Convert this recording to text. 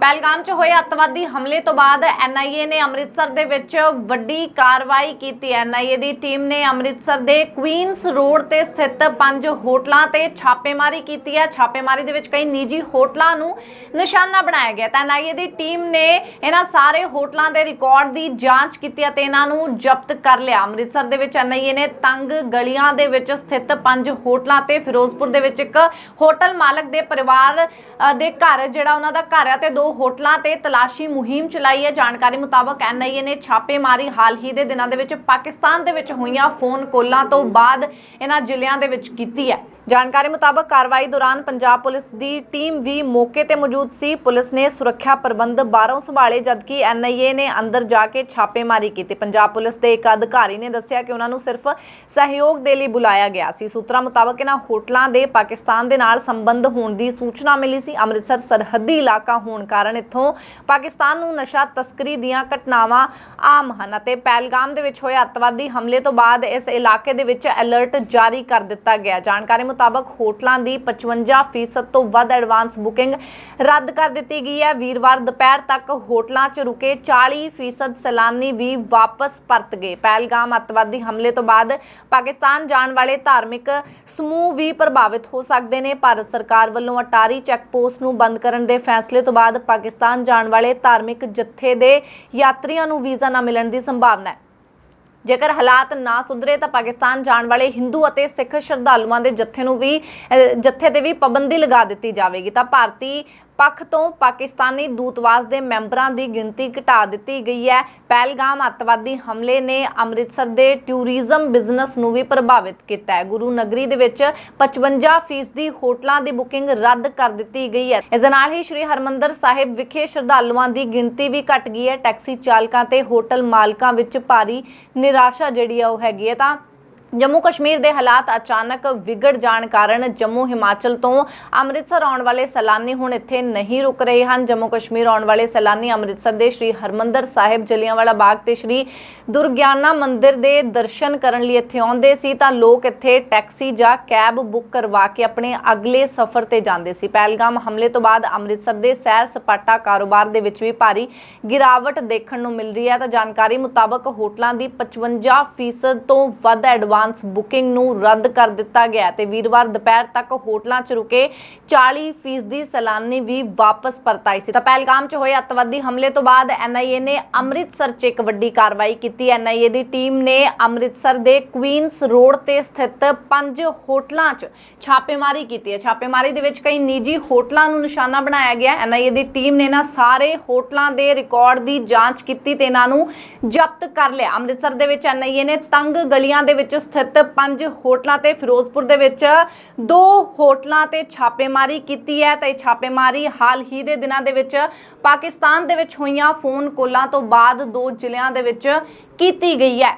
ਪਹਿਲਗਾਮ 'ਚ ਹੋਏ ਅੱਤਵਾਦੀ ਹਮਲੇ ਤੋਂ ਬਾਅਦ ਐਨਆਈਏ ਨੇ ਅੰਮ੍ਰਿਤਸਰ ਦੇ ਵਿੱਚ ਵੱਡੀ ਕਾਰਵਾਈ ਕੀਤੀ। ਐਨਆਈਏ ਦੀ ਟੀਮ ਨੇ ਅੰਮ੍ਰਿਤਸਰ ਦੇ ਕੁਈਨਸ ਰੋਡ ਤੇ ਸਥਿਤ ਪੰਜ ਹੋਟਲਾਂ ਤੇ ਛਾਪੇਮਾਰੀ ਕੀਤੀ ਹੈ। ਛਾਪੇਮਾਰੀ ਦੇ ਵਿੱਚ ਕਈ ਨਿੱਜੀ ਹੋਟਲਾਂ ਨੂੰ ਨਿਸ਼ਾਨਾ ਬਣਾਇਆ ਗਿਆ। ਤਾਂ ਐਨਆਈਏ ਦੀ ਟੀਮ ਨੇ ਇਹਨਾਂ ਸਾਰੇ ਹੋਟਲਾਂ ਦੇ ਰਿਕਾਰਡ ਦੀ ਜਾਂਚ ਕੀਤੀ ਅਤੇ ਇਹਨਾਂ ਨੂੰ ਜ਼ਬਤ ਕਰ ਲਿਆ। ਅੰਮ੍ਰਿਤਸਰ ਦੇ ਵਿੱਚ ਐਨਆਈਏ ਨੇ ਤੰਗ ਗਲੀਆਂ ਦੇ ਵਿੱਚ ਸਥਿਤ ਪੰਜ ਹੋਟਲਾਂ ਤੇ ਫਿਰੋਜ਼ਪੁਰ ਦੇ ਵਿੱਚ ਇੱਕ ਹੋਟਲ ਮਾਲਕ ਦੇ ਪਰਿਵਾਰ ਦੇ ਘਰ, ਜਿਹੜਾ ਉਹਨਾਂ ਦਾ ਘਰ ਹੈ ਤੇ ਦੋ ਹੋਟਲਾਂ ਤੇ ਤਲਾਸ਼ੀ ਮੁਹਿੰਮ ਚਲਾਈ ਹੈ। ਜਾਣਕਾਰੀ ਮੁਤਾਬਕ ਐਨਆਈਏ ਨੇ ਛਾਪੇਮਾਰੀ ਹਾਲ ਹੀ ਦੇ ਦਿਨਾਂ ਦੇ ਵਿੱਚ ਪਾਕਿਸਤਾਨ ਦੇ ਵਿੱਚ ਹੋਈਆਂ ਫੋਨ ਕੋਲਾਂ ਤੋਂ ਬਾਅਦ ਇਹਨਾਂ ਜ਼ਿਲ੍ਹਿਆਂ ਦੇ ਵਿੱਚ ਕੀਤੀ ਹੈ। ਜਾਣਕਾਰੀ ਮੁਤਾਬਕ ਕਾਰਵਾਈ ਦੌਰਾਨ ਪੰਜਾਬ ਪੁਲਿਸ ਦੀ ਟੀਮ ਵੀ ਮੌਕੇ ਤੇ ਮੌਜੂਦ ਸੀ। ਪੁਲਿਸ ਨੇ ਸੁਰੱਖਿਆ ਪ੍ਰਬੰਧ ਬਾਹਰੋਂ ਸੰਭਾਲੇ, ਜਦਕਿ ਐਨਆਈਏ ਨੇ ਅੰਦਰ ਜਾ ਕੇ ਛਾਪੇਮਾਰੀ ਕੀਤੀ। ਪੰਜਾਬ ਪੁਲਿਸ ਦੇ ਇੱਕ ਅਧਿਕਾਰੀ ਨੇ ਦੱਸਿਆ ਕਿ ਉਹਨਾਂ ਨੂੰ ਸਿਰਫ ਸਹਿਯੋਗ ਦੇ ਲਈ ਬੁਲਾਇਆ ਗਿਆ ਸੀ। ਸੂਤਰਾਂ ਮੁਤਾਬਕ ਇਹਨਾਂ ਹੋਟਲਾਂ ਦੇ ਪਾਕਿਸਤਾਨ ਦੇ ਨਾਲ ਸੰਬੰਧ ਹੋਣ ਦੀ ਸੂਚਨਾ ਮਿਲੀ ਸੀ। ਅੰਮ੍ਰਿਤਸਰ ਸਰਹੱਦੀ ਇਲਾਕਾ ਹੋਣ ਕਾਰਨ ਇੱਥੋਂ ਪਾਕਿਸਤਾਨ ਨੂੰ ਨਸ਼ਾ ਤਸਕਰੀ ਦੀਆਂ ਘਟਨਾਵਾਂ ਆਮ ਹਨ ਅਤੇ ਪਹਿਲਗਾਮ ਦੇ ਵਿੱਚ ਹੋਏ ਅੱਤਵਾਦੀ ਹਮਲੇ ਤੋਂ ਬਾਅਦ ਇਸ ਇਲਾਕੇ ਦੇ ਵਿੱਚ ਅਲਰਟ ਜਾਰੀ ਕਰ ਦਿੱਤਾ ਗਿਆ। ਜਾਣਕਾਰੀ ਮੁਤਾਬਕ ਹੋਟਲਾਂ ਦੀ 55% ਤੋਂ ਵੱਧ ਐਡਵਾਂਸ ਬੁਕਿੰਗ ਰੱਦ ਕਰ ਦਿੱਤੀ ਗਈ ਹੈ। ਵੀਰਵਾਰ ਦੁਪਹਿਰ ਤੱਕ ਹੋਟਲਾਂ 'ਚ ਰੁਕੇ 40% ਸੈਲਾਨੀ ਵੀ ਵਾਪਸ ਪਰਤ ਗਏ। ਪਹਿਲਗਾਮ ਅੱਤਵਾਦੀ ਹਮਲੇ ਤੋਂ ਬਾਅਦ ਪਾਕਿਸਤਾਨ ਜਾਣ ਵਾਲੇ ਧਾਰਮਿਕ ਸਮੂਹ ਵੀ ਪ੍ਰਭਾਵਿਤ ਹੋ ਸਕਦੇ ਨੇ। ਭਾਰਤ ਸਰਕਾਰ ਵੱਲੋਂ ਅਟਾਰੀ ਚੈੱਕ ਪੋਸਟ ਨੂੰ ਬੰਦ ਕਰਨ ਦੇ ਫੈਸਲੇ ਤੋਂ ਬਾਅਦ ਪਾਕਿਸਤਾਨ ਜਾਣ ਵਾਲੇ ਧਾਰਮਿਕ ਜਥੇ ਦੇ ਯਾਤਰੀਆਂ ਨੂੰ ਵੀਜ਼ਾ ਨਾ ਮਿਲਣ ਦੀ ਸੰਭਾਵਨਾ ਹੈ। ਜੇਕਰ ਹਾਲਾਤ ਨਾ ਸੁਧਰੇ ਤਾਂ ਪਾਕਿਸਤਾਨ ਜਾਣ ਵਾਲੇ ਹਿੰਦੂ ਅਤੇ ਸਿੱਖ ਸ਼ਰਧਾਲੂਆਂ ਦੇ ਜਥੇ ਨੂੰ ਵੀ ਅਹ, ਜਥੇ ਤੇ ਵੀ ਪਾਬੰਦੀ ਲਗਾ ਦਿੱਤੀ ਜਾਵੇਗੀ। ਤਾਂ ਭਾਰਤੀ ਪੱਖ ਤੋਂ ਪਾਕਿਸਤਾਨੀ ਦੂਤਵਾਸ ਦੇ ਮੈਂਬਰਾਂ ਦੀ ਗਿਣਤੀ ਘਟਾ ਦਿੱਤੀ ਗਈ ਹੈ। ਪਹਿਲਗਾਮ ਅੱਤਵਾਦੀ ਹਮਲੇ ਨੇ ਅੰਮ੍ਰਿਤਸਰ ਦੇ ਟੂਰਿਜ਼ਮ ਬਿਜ਼ਨਸ ਨੂੰ ਵੀ ਪ੍ਰਭਾਵਿਤ ਕੀਤਾ ਹੈ। ਗੁਰੂ ਨਗਰੀ ਦੇ ਵਿੱਚ 55% ਹੋਟਲਾਂ ਦੀ ਬੁਕਿੰਗ ਰੱਦ ਕਰ ਦਿੱਤੀ ਗਈ ਹੈ। ਇਸ ਦੇ ਨਾਲ ਹੀ ਸ੍ਰੀ ਹਰਮੰਦਰ ਸਾਹਿਬ ਵਿਖੇ ਸ਼ਰਧਾਲੂਆਂ ਦੀ ਗਿਣਤੀ ਵੀ ਘਟ ਗਈ ਹੈ। ਟੈਕਸੀ ਚਾਲਕਾਂ ਤੇ ਹੋਟਲ ਮਾਲਕਾਂ ਵਿੱਚ ਭਾਰੀ ਨਿਰਾਸ਼ਾ ਜਿਹੜੀ ਆ ਉਹ ਹੈਗੀ ਹੈ। ਤਾਂ ਜੰਮੂ ਕਸ਼ਮੀਰ ਦੇ ਹਾਲਾਤ ਅਚਾਨਕ ਵਿਗੜ ਜਾਣ ਕਾਰਨ ਜੰਮੂ ਹਿਮਾਚਲ ਤੋਂ ਅੰਮ੍ਰਿਤਸਰ ਆਉਣ ਵਾਲੇ ਸੈਲਾਨੀ ਹੁਣ ਇੱਥੇ ਨਹੀਂ ਰੁਕ ਰਹੇ ਹਨ। ਜੰਮੂ ਕਸ਼ਮੀਰ ਆਉਣ ਵਾਲੇ ਸੈਲਾਨੀ ਅੰਮ੍ਰਿਤਸਰ ਦੇ ਸ਼੍ਰੀ ਹਰਮੰਦਰ ਸਾਹਿਬ ਜਲਿਆਂਵਾਲਾ ਬਾਗ ਤੇ ਸ਼੍ਰੀ ਦੁਰਗਿਆਨਾ ਮੰਦਿਰ ਦੇ ਦਰਸ਼ਨ ਕਰਨ ਲਈ ਇੱਥੇ ਆਉਂਦੇ ਸੀ ਤਾਂ ਲੋਕ ਇੱਥੇ ਟੈਕਸੀ ਜਾਂ ਕੈਬ ਬੁੱਕ ਕਰਵਾ ਕੇ ਆਪਣੇ ਅਗਲੇ ਸਫ਼ਰ ਤੇ ਜਾਂਦੇ ਸੀ। ਪਹਿਲਗਾਮ ਹਮਲੇ ਤੋਂ ਬਾਅਦ ਅੰਮ੍ਰਿਤਸਰ ਦੇ ਸੈਰ ਸਪਾਟਾ ਕਾਰੋਬਾਰ ਦੇ ਵਿੱਚ ਵੀ ਭਾਰੀ ਗਿਰਾਵਟ ਦੇਖਣ ਨੂੰ ਮਿਲ ਰਹੀ ਹੈ ਤਾਂ ਜਾਣਕਾਰੀ ਮੁਤਾਬਕ ਹੋਟਲਾਂ ਦੀ 55% ਤੋਂ ਵੱਧ ਐਡਵਾਂਸ ਬੁਕਿੰਗ ਨੂੰ ਰੱਦ ਕਰ ਦਿੱਤਾ ਗਿਆ ਤੇ ਵੀਰਵਾਰ ਦੁਪਹਿਰ ਤੱਕ ਹੋਟਲਾਂ 'ਚ ਰੁਕੇ 40% ਦੀ ਸੈਲਾਨੀ ਵੀ ਵਾਪਸ ਪਰਤ ਆਈ ਸੀ। ਤਾਂ ਪਹਿਲਗਾਮ 'ਚ ਹੋਏ ਅੱਤਵਾਦੀ ਹਮਲੇ ਤੋਂ ਬਾਅਦ ਐਨਆਈਏ ਨੇ ਅੰਮ੍ਰਿਤਸਰ 'ਚ ਇੱਕ ਵੱਡੀ ਕਾਰਵਾਈ ਕੀਤੀ। ਐਨਆਈਏ ਦੀ ਟੀਮ ਨੇ ਅੰਮ੍ਰਿਤਸਰ ਦੇ ਕੁਈਨਸ ਰੋਡ ਤੇ ਸਥਿਤ ਪੰਜ ਹੋਟਲਾਂ 'ਚ ਛਾਪੇਮਾਰੀ ਕੀਤੀ ਹੈ। ਛਾਪੇਮਾਰੀ ਦੇ ਵਿੱਚ ਕਈ ਨਿੱਜੀ ਹੋਟਲਾਂ ਨੂੰ ਨਿਸ਼ਾਨਾ ਬਣਾਇਆ ਗਿਆ। ਐਨਆਈਏ ਦੀ ਟੀਮ ਨੇ ਇਹਨਾਂ ਸਾਰੇ ਹੋਟਲਾਂ ਦੇ ਰਿਕਾਰਡ ਦੀ ਜਾਂਚ ਕੀਤੀ ਤੇ ਇਹਨਾਂ ਨੂੰ ਜ਼ਬਤ ਕਰ ਲਿਆ। ਅੰਮ੍ਰਿਤਸਰ ਦੇ ਵਿੱਚ ਐਨਆਈਏ ਨੇ ਤੰਗ ਗਲੀਆਂ ਦੇ ਵਿੱਚ ਸਥਿਤ ਪੰਜ ਹੋਟਲਾਂ ਤੇ ਫਿਰੋਜ਼ਪੁਰ ਦੇ ਵਿੱਚ ਦੋ ਹੋਟਲਾਂ ਤੇ ਛਾਪੇਮਾਰੀ ਕੀਤੀ ਹੈ ਤੇ ਇਹ ਛਾਪੇਮਾਰੀ ਹਾਲ ਹੀ ਦੇ ਦਿਨਾਂ ਦੇ ਵਿੱਚ ਪਾਕਿਸਤਾਨ ਦੇ ਵਿੱਚ ਹੋਈਆਂ ਫੋਨ ਕੋਲਾਂ ਤੋਂ ਬਾਅਦ ਦੋ ਜ਼ਿਲ੍ਹਿਆਂ ਦੇ ਵਿੱਚ ਕੀਤੀ ਗਈ ਹੈ।